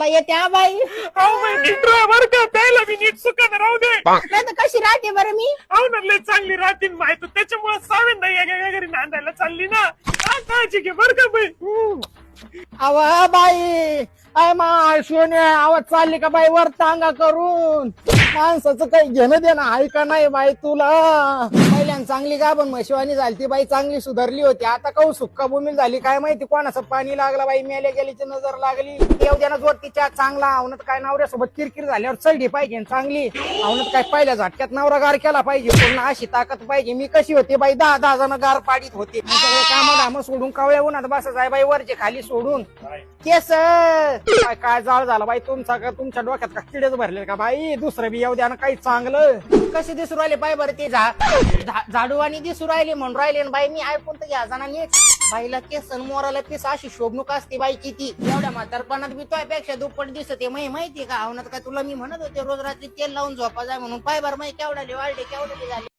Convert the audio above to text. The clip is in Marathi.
मला येते हा बाई. अहो बाई नीट राहा बरं का? प्यायला मी नीट सुखानं राहू दे. नाही तर कशी राहते बरं मी? अहो ना लय चांगली राहतील माहिती त्याच्यामुळे सावेन नाही या घरी नांदायला चालली ना. हा, काळजी घे बरं का बाई? अव बाई अय मा सोन्या आवाज चालली का बाई? वर टांगा करून. माणसाचं काही घेणं देणं आहे का नाही बाई तुला? पहिल्यान चांगली का पण म्हशिवानी झाली ती बाई चांगली सुधारली होती. आता काऊ सुक्का भूमी झाली? काय माहिती कोणाचं पाणी लागलं बाई मेले गेलीची नजर लागली. येऊ जोर तिच्या चांगला. आवनत काय नवऱ्यासोबत किरकिर झाल्यावर चढली पाहिजे चांगली. आवनत काय पहिल्या झटक्यात नवरा गार केला पाहिजे. पूर्ण अशी ताकद पाहिजे. मी कशी होती बाई? दहा दहा जण गार पाडीत होते. सगळे काम धाम सोडून कावळ्या उन्हात बसत आहे बाई वरचे खाली सोडून. केस! काय काय जाळ झाला बाई? तुमचा का तुमच्या डोक्यात का किडेच भरले का बाई? दुसरं बी येऊ द्या ना काही चांगलं. कसे दिसू राहिले बाय बरं ते झा- झा- झाडूवानी दिसू राहिले म्हणून राहिले न बाई मी ऐकून तर घ्या जाणार नीट बाईला केस आणि मोराला केस अशी शोभणूक असते बाई किती. एवढ्या म्हातारपणात बी पेक्षा दुप्पट दिसते माही माहिती का? आवनात काय तुला मी म्हणत होते रोज रात्री तेल लावून झोपा जाय म्हणून. पाय बरं माही केवढाले वाढले केवढाले झाले.